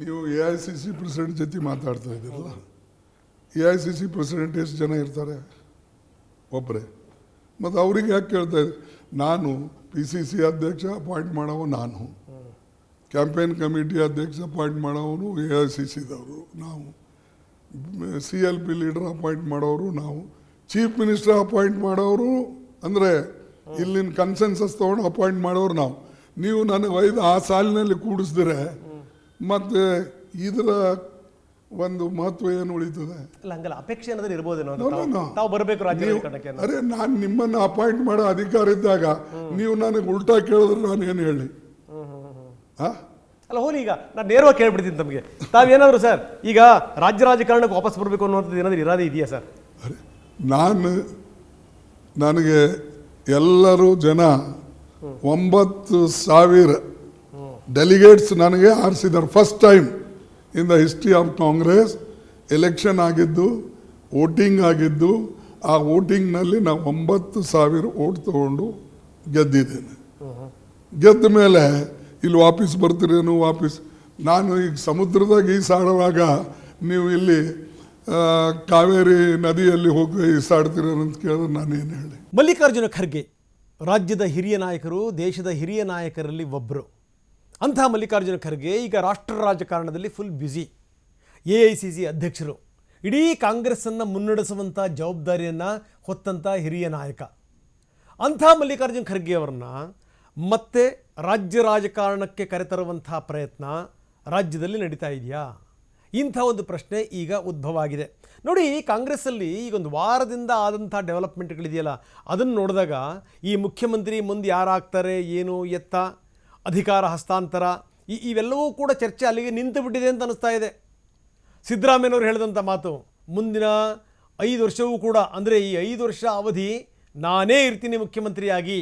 ನೀವು A I C C president ಜೊತೆ ಮಾತಾಡ್ತಾ ಇದ್ದೀರಲ್ಲ? A I C C president ಎಷ್ಟು ಜನ ಇರ್ತಾರೆ? ಒಬ್ಬರೇ ಮತ್ತು ಅವ್ರಿಗೆ ಯಾಕೆ ಕೇಳ್ತಾ ಇದ್ದೆ ನಾನು ಪಿ ಸಿ ಸಿ ಅಧ್ಯಕ್ಷ ಅಪಾಯಿಂಟ್ ಮಾಡೋವು ನಾನು. ಕ್ಯಾಂಪೇನ್ ಕಮಿಟಿ ಅಧ್ಯಕ್ಷ ಅಪಾಯಿಂಟ್ ಮಾಡೋವನು ಎ ಐ ಸಿ ಸಿದವರು ನಾವು. C L P leader appoint ಮಾಡೋರು ನಾವು. ಚೀಫ್ ಮಿನಿಸ್ಟರ್ ಅಪಾಯಿಂಟ್ ಮಾಡೋರು ಅಂದರೆ ಇಲ್ಲಿನ ಕನ್ಸೆನ್ಸಸ್ ತೊಗೊಂಡು ಅಪಾಯಿಂಟ್ ಮಾಡೋರು ನಾವು. ನೀವು ನನಗೆ ಒಯ್ದು ಆ ಸಾಲಿನಲ್ಲಿ ಕೂಡಿಸಿದ್ರೆ ಮತ್ತು ಇದರ ಒಂದು ಮಹತ್ವ ಏನು ಉಳಿತದೆ? ಅಲ್ಲ ಹಂಗಲ್ಲ. ಅಪೇಕ್ಷೆ ಅನ್ನೋದು ಇರ್ಬೋದೇನೋ ತಾವು- ಬರಬೇಕು ರಾಜ್ಯ ಅರೆ ನಾನು ನಿಮ್ಮನ್ನು ಅಪಾಯಿಂಟ್ ಮಾಡೋ ಅಧಿಕಾರ ಇದ್ದಾಗ ನೀವು ನನಗೆ ಉಲ್ಟಾ ಕೇಳಿದ್ರೆ ನಾನು ಏನು ಹೇಳಿ? ಅಲ್ಲ ಹೋಲಿ ಈಗ. ನಾನು ನೇರವಾಗಿ ಕೇಳ್ಬಿಡ್ತೀನಿ ತಮಗೆ. ತಾವೇನಾದ್ರು ಸರ್ ಈಗ ರಾಜ್ಯ ರಾಜಕಾರಣಕ್ಕೆ ವಾಪಸ್ ಬರಬೇಕು ಅನ್ನೋಂಥದ್ದು ಏನಾದ್ರೂ ಇರಾದೆ ಇದೆಯಾ ಸರ್? ಅರೆ ನಾನು ನನಗೆ ಎಲ್ಲರೂ ಜನ ಒಂಬತ್ತು ಸಾವಿರ ಡೆಲಿಗೇಟ್ಸ್ ನನಗೆ ಆರಿಸಿದ್ದಾರೆ. First time in the history of Congress election ಆಗಿದ್ದು ವೋಟಿಂಗ್ ಆಗಿದ್ದು, ಆ ವೋಟಿಂಗ್ನಲ್ಲಿ ನಾವು ಒಂಬತ್ತು ಸಾವಿರ ಓಟ್ ತಗೊಂಡು ಗೆದ್ದಿದ್ದೇನೆ. ಗೆದ್ದ ಮೇಲೆ ಇಲ್ಲಿ ವಾಪಸ್ ಬರ್ತೀರೇನು? ವಾಪಸ್ ನಾನು ಈಗ ಸಮುದ್ರದಾಗ ಈಸಾಡುವಾಗ ನೀವು ಇಲ್ಲಿ ಕಾವೇರಿ ನದಿಯಲ್ಲಿ ಹೋಗಿ ಈಸಾಡ್ತೀರೇನು ಅಂತ ಕೇಳಿದ್ರೆ ನಾನೇನು ಹೇಳಿ. ಮಲ್ಲಿಕಾರ್ಜುನ ಖರ್ಗೆ, ರಾಜ್ಯದ ಹಿರಿಯ ನಾಯಕರು, ದೇಶದ ಹಿರಿಯ ನಾಯಕರಲ್ಲಿ ಒಬ್ಬರು ಅಂತಹ ಮಲ್ಲಿಕಾರ್ಜುನ ಖರ್ಗೆ ಈಗ ರಾಷ್ಟ್ರ ರಾಜಕಾರಣದಲ್ಲಿ full busy A I C C ಅಧ್ಯಕ್ಷರು. ಇಡೀ ಕಾಂಗ್ರೆಸ್ಸನ್ನು ಮುನ್ನಡೆಸುವಂಥ ಜವಾಬ್ದಾರಿಯನ್ನು ಹೊತ್ತಂಥ ಹಿರಿಯ ನಾಯಕ. ಅಂಥ ಮಲ್ಲಿಕಾರ್ಜುನ ಖರ್ಗೆ ಮತ್ತೆ ರಾಜ್ಯ ರಾಜಕಾರಣಕ್ಕೆ ಕರೆತರುವಂಥ ಪ್ರಯತ್ನ ರಾಜ್ಯದಲ್ಲಿ ನಡೀತಾ ಇದೆಯಾ? ಇಂಥ ಒಂದು ಪ್ರಶ್ನೆ ಈಗ ಉದ್ಭವ ಆಗಿದೆ. ನೋಡಿ, ಕಾಂಗ್ರೆಸ್ಸಲ್ಲಿ ಈಗ ಒಂದು ವಾರದಿಂದ ಆದಂಥ ಡೆವಲಪ್ಮೆಂಟ್ಗಳಿದೆಯಲ್ಲ ಅದನ್ನು ನೋಡಿದಾಗ ಈ ಮುಖ್ಯಮಂತ್ರಿ ಮುಂದೆ ಯಾರಾಗ್ತಾರೆ, ಏನು, ಎತ್ತ? ಅಧಿಕಾರ, ಹಸ್ತಾಂತರ, ಈ ಇವೆಲ್ಲವೂ ಕೂಡ ಚರ್ಚೆ ಅಲ್ಲಿಗೆ ನಿಂತು ಬಿಟ್ಟಿದೆ ಅಂತ ಅನಿಸ್ತಾ ಇದೆ. ಸಿದ್ದರಾಮಯ್ಯನವರು ಹೇಳಿದಂಥ ಮಾತು, ಮುಂದಿನ ಐದು ವರ್ಷವೂ ಕೂಡ, ಅಂದರೆ ಈ ಐದು ವರ್ಷ ಅವಧಿ ನಾನೇ ಇರ್ತೀನಿ ಮುಖ್ಯಮಂತ್ರಿಯಾಗಿ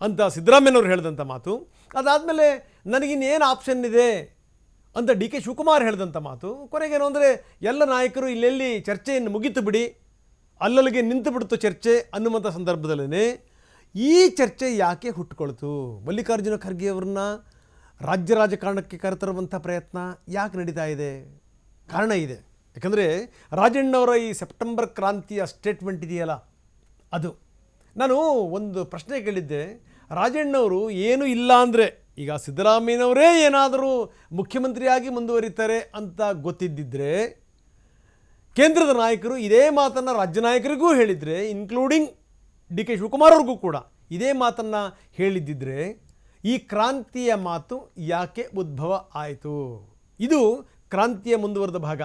ಅಂತ ಸಿದ್ದರಾಮಯ್ಯನವರು ಹೇಳಿದಂಥ ಮಾತು. ಅದಾದಮೇಲೆ ನನಗಿನ್ನೇನು ಆಪ್ಷನ್ ಇದೆ ಅಂತ ಡಿ ಕೆ ಶಿವಕುಮಾರ್ ಹೇಳಿದಂಥ ಮಾತು, ಕೊನೆಗೇನು ಅಂದರೆ ಎಲ್ಲ ನಾಯಕರು ಇಲ್ಲೆಲ್ಲಿ ಚರ್ಚೆಯನ್ನು ಮುಗಿತು ಬಿಡಿ, ಅಲ್ಲಲ್ಲಿಗೆ ನಿಂತು ಬಿಡ್ತು ಚರ್ಚೆ ಅನ್ನುವಂಥ ಸಂದರ್ಭದಲ್ಲೇ ಈ ಚರ್ಚೆ ಯಾಕೆ ಹುಟ್ಟುಕೊಳ್ತು ಮಲ್ಲಿಕಾರ್ಜುನ ಖರ್ಗೆ ಅವ್ರನ್ನ ರಾಜ್ಯ ರಾಜಕಾರಣಕ್ಕೆ ಕರೆತರುವಂಥ ಪ್ರಯತ್ನ ಯಾಕೆ ನಡೀತಾ ಇದೆ? ಕಾರಣ ಇದೆ. ಯಾಕಂದರೆ ರಾಜಣ್ಣವರ ಈ ಸೆಪ್ಟೆಂಬರ್ ಕ್ರಾಂತಿಯ ಸ್ಟೇಟ್ಮೆಂಟ್ ಇದೆಯಲ್ಲ, ಅದು. ನಾನು ಒಂದು ಪ್ರಶ್ನೆ ಕೇಳಿದ್ದೆ. ರಾಜಣ್ಣವರು ಏನು ಇಲ್ಲ ಅಂದರೆ, ಈಗ ಸಿದ್ದರಾಮಯ್ಯನವರೇ ಏನಾದರೂ ಮುಖ್ಯಮಂತ್ರಿಯಾಗಿ ಮುಂದುವರಿತಾರೆ ಅಂತ ಗೊತ್ತಿದ್ದಿದ್ರೆ, ಕೇಂದ್ರದ ನಾಯಕರು ಇದೇ ಮಾತನ್ನು ರಾಜ್ಯ ನಾಯಕರಿಗೂ ಹೇಳಿದರೆ ಇನ್ಕ್ಲೂಡಿಂಗ್ ಡಿ ಕೆ ಶಿವಕುಮಾರ್ ಅವ್ರಿಗೂ ಕೂಡ ಇದೇ ಮಾತನ್ನು ಹೇಳಿದ್ದಿದ್ರೆ ಈ ಕ್ರಾಂತಿಯ ಮಾತು ಯಾಕೆ ಉದ್ಭವ ಆಯಿತು? ಇದು ಕ್ರಾಂತಿಯ ಮುಂದುವರೆದ ಭಾಗ.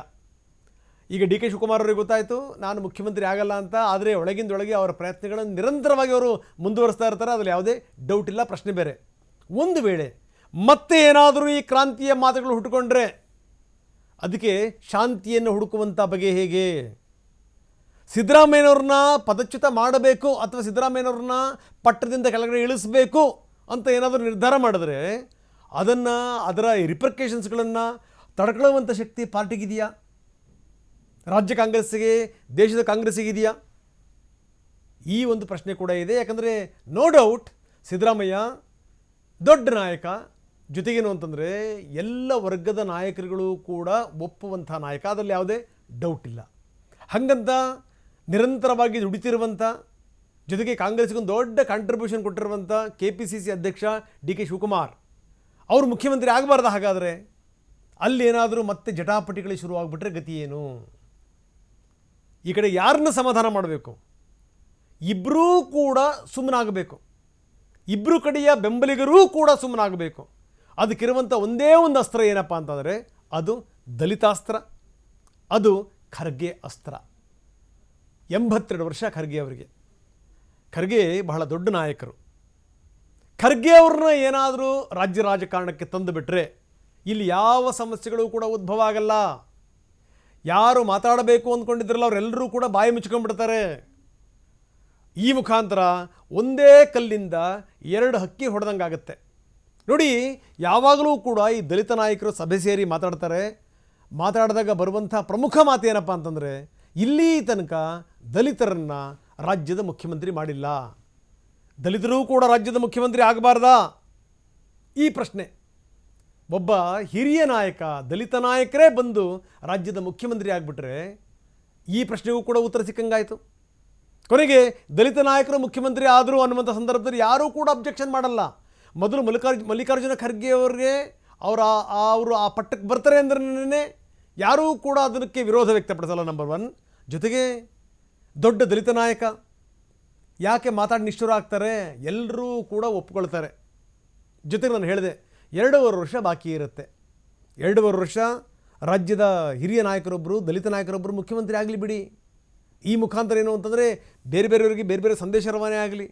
ಈಗ ಡಿ ಕೆ ಶಿವಕುಮಾರ್ ಅವರಿಗೆ ಗೊತ್ತಾಯಿತು, ನಾನು ಮುಖ್ಯಮಂತ್ರಿ ಆಗಲ್ಲ ಅಂತ, ಆದರೆ ಒಳಗಿಂದೊಳಗೆ ಅವರ ಪ್ರಯತ್ನಗಳನ್ನು ನಿರಂತರವಾಗಿ ಅವರು ಮುಂದುವರಿಸ್ತಾ ಇರ್ತಾರೆ, ಅದರಲ್ಲಿ ಯಾವುದೇ ಡೌಟ್ ಇಲ್ಲ, ಪ್ರಶ್ನೆ ಬೇರೆ. ಒಂದು ವೇಳೆ ಮತ್ತೆ ಏನಾದರೂ ಈ ಕ್ರಾಂತಿಯ ಮಾತುಗಳು ಹುಟ್ಟುಕೊಂಡ್ರೆ, ಅದಕ್ಕೆ ಶಾಂತಿಯನ್ನು ಹುಡುಕುವಂಥ ಬಗೆ ಹೇಗೆ? ಸಿದ್ದರಾಮಯ್ಯನವ್ರನ್ನ ಪದಚ್ಯುತ ಮಾಡಬೇಕು ಅಥವಾ ಸಿದ್ದರಾಮಯ್ಯನವ್ರನ್ನ ಪಟ್ಟದಿಂದ ಕೆಳಗಡೆ ಇಳಿಸಬೇಕು ಅಂತ ಏನಾದರೂ ನಿರ್ಧಾರ ಮಾಡಿದ್ರೆ ಅದನ್ನು ಅದರ ರಿಪರ್ಕೇಷನ್ಸ್ಗಳನ್ನು ತಡ್ಕೊಳ್ಳುವಂಥ ಶಕ್ತಿ ಪಾರ್ಟಿಗಿದೆಯಾ? ರಾಜ್ಯ ಕಾಂಗ್ರೆಸ್ಸಿಗೆ, ದೇಶದ ಕಾಂಗ್ರೆಸ್ಸಿಗಿದೆಯಾ? ಈ ಒಂದು ಪ್ರಶ್ನೆ ಕೂಡ ಇದೆ. ಯಾಕಂದರೆ ನೋ ಡೌಟ್ ಸಿದ್ದರಾಮಯ್ಯ ದೊಡ್ಡ ನಾಯಕ. ಜೊತೆಗೇನು ಅಂತಂದರೆ ಎಲ್ಲ ವರ್ಗದ ನಾಯಕರುಗಳು ಕೂಡ ಒಪ್ಪುವಂಥ ನಾಯಕ. ಅದರಲ್ಲಿ ಯಾವುದೇ ಡೌಟ್ ಇಲ್ಲ. ಹಾಗಂತ ನಿರಂತರವಾಗಿ ದುಡಿತಿರುವಂಥ ಜೊತೆಗೆ ಕಾಂಗ್ರೆಸ್ಗೊಂದು ದೊಡ್ಡ ಕಾಂಟ್ರಿಬ್ಯೂಷನ್ ಕೊಟ್ಟಿರುವಂಥ ಕೆ ಪಿ ಸಿ ಸಿ ಅಧ್ಯಕ್ಷ ಡಿ ಕೆ ಶಿವಕುಮಾರ್, ಅವರು ಮುಖ್ಯಮಂತ್ರಿ ಆಗಬಾರ್ದು ಹಾಗಾದರೆ? ಅಲ್ಲೇನಾದರೂ ಮತ್ತೆ ಜಟಾಪಟಿಗಳು ಶುರುವಾಗ್ಬಿಟ್ರೆ ಗತಿ ಏನು? ಈ ಕಡೆ ಯಾರನ್ನ ಸಮಾಧಾನ ಮಾಡಬೇಕು? ಇಬ್ಬರೂ ಕೂಡ ಸುಮ್ಮನಾಗಬೇಕು ಇಬ್ಬರು ಕಡೆಯ ಬೆಂಬಲಿಗರೂ ಕೂಡ ಸುಮ್ಮನಾಗಬೇಕು ಅದಕ್ಕಿರುವಂಥ ಒಂದೇ ಒಂದು ಅಸ್ತ್ರ ಏನಪ್ಪ ಅಂತಂದರೆ, ಅದು ದಲಿತಾಸ್ತ್ರ. ಅದು ಖರ್ಗೆ ಅಸ್ತ್ರ. ಎಂಬತ್ತೆರಡು ವರ್ಷ ಖರ್ಗೆ ಅವರಿಗೆ. ಖರ್ಗೆ ಬಹಳ ದೊಡ್ಡ ನಾಯಕರು. ಖರ್ಗೆ ಅವ್ರನ್ನ ಏನಾದರೂ ರಾಜ್ಯ ರಾಜಕಾರಣಕ್ಕೆ ತಂದು ಬಿಟ್ಟರೆ ಇಲ್ಲಿ ಯಾವ ಸಮಸ್ಯೆಗಳು ಕೂಡ ಉದ್ಭವ ಆಗಲ್ಲ. ಯಾರು ಮಾತಾಡಬೇಕು ಅಂದ್ಕೊಂಡಿದ್ರಲ್ಲ ಅವರೆಲ್ಲರೂ ಕೂಡ ಬಾಯಿ ಮುಚ್ಕೊಂಡ್ಬಿಡ್ತಾರೆ. ಈ ಮುಖಾಂತರ ಒಂದೇ ಕಲ್ಲಿಂದ ಎರಡು ಹಕ್ಕಿ ಹೊಡೆದಂಗಾಗತ್ತೆ ನೋಡಿ, ಯಾವಾಗಲೂ ಕೂಡ ಈ ದಲಿತ ನಾಯಕರು ಸಭೆ ಸೇರಿ ಮಾತಾಡ್ತಾರೆ. ಮಾತಾಡಿದಾಗ ಬರುವಂಥ ಪ್ರಮುಖ ಮಾತೇನಪ್ಪ ಅಂತಂದರೆ ಇಲ್ಲಿ ತನಕ ದಲಿತರನ್ನು ರಾಜ್ಯದ ಮುಖ್ಯಮಂತ್ರಿ ಮಾಡಿಲ್ಲ. ದಲಿತರೂ ಕೂಡ ರಾಜ್ಯದ ಮುಖ್ಯಮಂತ್ರಿ ಆಗಬಾರ್ದಾ? ಈ ಪ್ರಶ್ನೆ. ಒಬ್ಬ ಹಿರಿಯ ನಾಯಕ, ದಲಿತ ನಾಯಕರೇ ಬಂದು ರಾಜ್ಯದ ಮುಖ್ಯಮಂತ್ರಿ ಆಗಿಬಿಟ್ರೆ ಈ ಪ್ರಶ್ನೆಗೂ ಕೂಡ ಉತ್ತರ ಸಿಕ್ಕಂಗಾಯಿತು. ಕೊನೆಗೆ ದಲಿತ ನಾಯಕರು ಮುಖ್ಯಮಂತ್ರಿ ಆದರು ಅನ್ನುವಂಥ ಸಂದರ್ಭದಲ್ಲಿ ಯಾರೂ ಕೂಡ ಅಬ್ಜೆಕ್ಷನ್ ಮಾಡಲ್ಲ. ಮೊದಲು ಮಲ್ಲಿಕಾರ್ಜುನ ಮಲ್ಲಿಕಾರ್ಜುನ ಖರ್ಗೆ ಅವರಿಗೆ ಅವರ ಅವರು ಆ ಪಟ್ಟಕ್ಕೆ ಬರ್ತಾರೆ ಅಂದ್ರೆ ಯಾರೂ ಕೂಡ ಅದಕ್ಕೆ ವಿರೋಧ ವ್ಯಕ್ತಪಡಿಸಲ್ಲ ನಂಬರ್ ಒನ್ ಜೊತೆಗೆ ದೊಡ್ಡ ದಲಿತ ನಾಯಕ ಯಾಕೆ ಮಾತಾಡಿ ನಿಷ್ಠುರ ಆಗ್ತಾರೆ? ಎಲ್ಲರೂ ಕೂಡ ಒಪ್ಕೊಳ್ತಾರೆ. ಜೊತೆಗೆ ನಾನು ಹೇಳಿದೆ, ಎರಡೂವರೆ ವರ್ಷ ಬಾಕಿ ಇರುತ್ತೆ. ಎರಡೂವರೆ ವರ್ಷ ರಾಜ್ಯದ ಹಿರಿಯ ನಾಯಕರೊಬ್ಬರು ದಲಿತ ನಾಯಕರೊಬ್ಬರು ಮುಖ್ಯಮಂತ್ರಿ ಆಗಲಿ ಬಿಡಿ. ಈ ಮುಖಾಂತರ ಏನು ಅಂತಂದರೆ ಬೇರೆ ಬೇರೆಯವರಿಗೆ ಬೇರೆ ಬೇರೆ ಸಂದೇಶ ರವಾನೆ ಆಗಲಿ.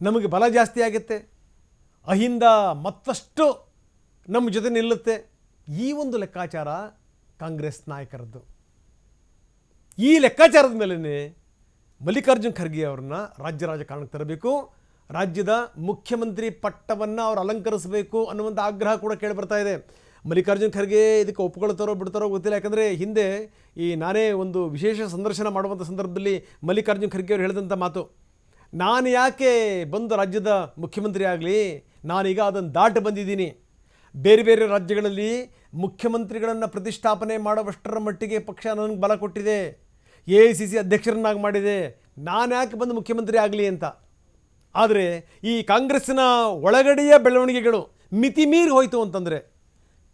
ನಮಗೆ ಬಲ ಜಾಸ್ತಿ ಆಗುತ್ತೆ. ಅಹಿಂದ ಮತ್ತಷ್ಟು ನಮ್ಮ ಜೊತೆ ನಿಲ್ಲುತ್ತೆ. ಈ ಒಂದು ಲೆಕ್ಕಾಚಾರ ಕಾಂಗ್ರೆಸ್ ನಾಯಕರದ್ದು. ಈ ಲೆಕ್ಕಾಚಾರದ ಮೇಲೇ ಮಲ್ಲಿಕಾರ್ಜುನ್ ಖರ್ಗೆ ಅವ್ರನ್ನ ರಾಜ್ಯ ರಾಜಕಾರಣಕ್ಕೆ ತರಬೇಕು, ರಾಜ್ಯದ ಮುಖ್ಯಮಂತ್ರಿ ಪಟ್ಟವನ್ನು ಅವ್ರು ಅಲಂಕರಿಸಬೇಕು ಅನ್ನುವಂಥ ಆಗ್ರಹ ಕೂಡ ಕೇಳಿ ಬರ್ತಾ ಇದೆ. ಮಲ್ಲಿಕಾರ್ಜುನ್ ಖರ್ಗೆ ಇದಕ್ಕೆ ಒಪ್ಕೊಳ್ತಾರೋ ಬಿಡ್ತಾರೋ ಗೊತ್ತಿಲ್ಲ, ಯಾಕಂದರೆ ಹಿಂದೆ ಈ ನಾನೇ ಒಂದು ವಿಶೇಷ ಸಂದರ್ಶನ ಮಾಡುವಂಥ ಸಂದರ್ಭದಲ್ಲಿ ಮಲ್ಲಿಕಾರ್ಜುನ್ ಖರ್ಗೆ ಅವರು ಹೇಳಿದಂಥ ಮಾತು, ನಾನು ಯಾಕೆ ಬಂದು ರಾಜ್ಯದ ಮುಖ್ಯಮಂತ್ರಿ ಆಗಲಿ, ನಾನೀಗ ಅದನ್ನು ದಾಟಿ ಬಂದಿದ್ದೀನಿ. ಬೇರೆ ಬೇರೆ ರಾಜ್ಯಗಳಲ್ಲಿ ಮುಖ್ಯಮಂತ್ರಿಗಳನ್ನು ಪ್ರತಿಷ್ಠಾಪನೆ ಮಾಡುವಷ್ಟರ ಮಟ್ಟಿಗೆ ಪಕ್ಷ ನನಗೆ ಬಲ ಕೊಟ್ಟಿದೆ. ಎ ಐ ಸಿ ಸಿ ಅಧ್ಯಕ್ಷರನ್ನಾಗಿ ಮಾಡಿದೆ. ನಾನು ಯಾಕೆ ಬಂದು ಮುಖ್ಯಮಂತ್ರಿ ಆಗಲಿ ಅಂತ. ಆದರೆ ಈ ಕಾಂಗ್ರೆಸ್ಸಿನ ಒಳಗಡೆಯ ಬೆಳವಣಿಗೆಗಳು ಮಿತಿ ಮೀರಿ ಹೋಯಿತು ಅಂತಂದರೆ,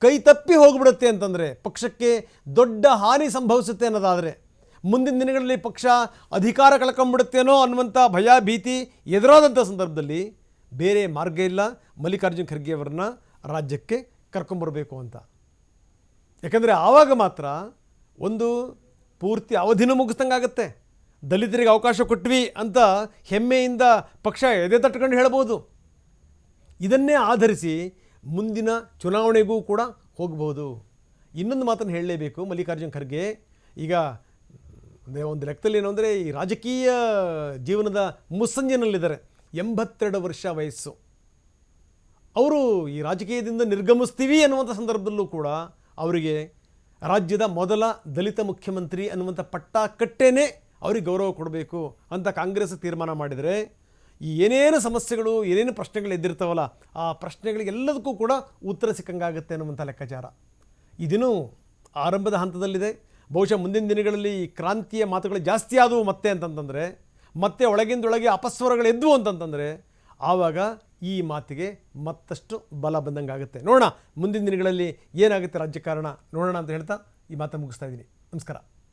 ಕೈ ತಪ್ಪಿ ಹೋಗ್ಬಿಡುತ್ತೆ ಅಂತಂದರೆ, ಪಕ್ಷಕ್ಕೆ ದೊಡ್ಡ ಹಾನಿ ಸಂಭವಿಸುತ್ತೆ ಅನ್ನೋದಾದರೆ, ಮುಂದಿನ ದಿನಗಳಲ್ಲಿ ಪಕ್ಷ ಅಧಿಕಾರ ಕಳ್ಕೊಂಬಿಡುತ್ತೇನೋ ಅನ್ನುವಂಥ ಭಯ, ಭೀತಿ ಎದುರಾದಂಥ ಸಂದರ್ಭದಲ್ಲಿ ಬೇರೆ ಮಾರ್ಗ ಇಲ್ಲ. ಮಲ್ಲಿಕಾರ್ಜುನ್ ಖರ್ಗೆ ಅವರನ್ನ ರಾಜ್ಯಕ್ಕೆ ಕರ್ಕೊಂಬರಬೇಕು ಅಂತ. ಯಾಕಂದರೆ ಆವಾಗ ಮಾತ್ರ ಒಂದು ಪೂರ್ತಿ ಅವಧಿನೂ ಮುಗಿಸ್ದಂಗಾಗತ್ತೆ. ದಲಿತರಿಗೆ ಅವಕಾಶ ಕೊಟ್ವಿ ಅಂತ ಹೆಮ್ಮೆಯಿಂದ ಪಕ್ಷ ಎದೆ ತಟ್ಕೊಂಡು ಹೇಳ್ಬೋದು. ಇದನ್ನೇ ಆಧರಿಸಿ ಮುಂದಿನ ಚುನಾವಣೆಗೂ ಕೂಡ ಹೋಗಬಹುದು ಇನ್ನೊಂದು ಮಾತನ್ನು ಹೇಳಲೇಬೇಕು ಮಲ್ಲಿಕಾರ್ಜುನ್ ಖರ್ಗೆ. ಈಗ ಒಂದು ಲೆಕ್ಕದಲ್ಲಿ ಏನು ಅಂದರೆ ಈ ರಾಜಕೀಯ ಜೀವನದ ಮುಸ್ಸಂಜೆನಲ್ಲಿದ್ದಾರೆ. ಎಂಬತ್ತೆರಡು ವರ್ಷ ವಯಸ್ಸು. ಅವರು ಈ ರಾಜಕೀಯದಿಂದ ನಿರ್ಗಮಿಸ್ತೀವಿ ಅನ್ನುವಂಥ ಸಂದರ್ಭದಲ್ಲೂ ಕೂಡ ಅವರಿಗೆ ರಾಜ್ಯದ ಮೊದಲ ದಲಿತ ಮುಖ್ಯಮಂತ್ರಿ ಅನ್ನುವಂಥ ಪಟ್ಟ ಕಟ್ಟೇನೆ ಅವ್ರಿಗೆ ಗೌರವ ಕೊಡಬೇಕು ಅಂತ ಕಾಂಗ್ರೆಸ್ ತೀರ್ಮಾನ ಮಾಡಿದರೆ ಈ ಏನೇನು ಸಮಸ್ಯೆಗಳು, ಏನೇನು ಪ್ರಶ್ನೆಗಳು ಎದ್ದಿರ್ತಾವಲ್ಲ, ಆ ಪ್ರಶ್ನೆಗಳಿಗೆಲ್ಲದಕ್ಕೂ ಕೂಡ ಉತ್ತರ ಸಿಕ್ಕಂಗಾಗುತ್ತೆ ಅನ್ನುವಂಥ ಲೆಕ್ಕಾಚಾರ. ಇದನ್ನು ಆರಂಭದ ಹಂತದಲ್ಲಿದೆ. ಬಹುಶಃ ಮುಂದಿನ ದಿನಗಳಲ್ಲಿ ಈ ಕ್ರಾಂತಿಯ ಮಾತುಗಳು ಜಾಸ್ತಿ ಆದವು ಮತ್ತೆ ಅಂತಂತಂದರೆ, ಮತ್ತೆ ಒಳಗಿಂದೊಳಗೆ ಅಪಸ್ವರಗಳು ಎದ್ವು ಅಂತಂತಂದರೆ ಆವಾಗ ಈ ಮಾತಿಗೆ ಮತ್ತಷ್ಟು ಬಲ ಬಂದಂಗೆ ಆಗುತ್ತೆ. ನೋಡೋಣ ಮುಂದಿನ ದಿನಗಳಲ್ಲಿ ಏನಾಗುತ್ತೆ ರಾಜಕಾರಣ ನೋಡೋಣ ಅಂತ ಹೇಳ್ತಾ ಈ ಮಾತು ಮುಗಿಸ್ತಾ ಇದ್ದೀನಿ. ನಮಸ್ಕಾರ.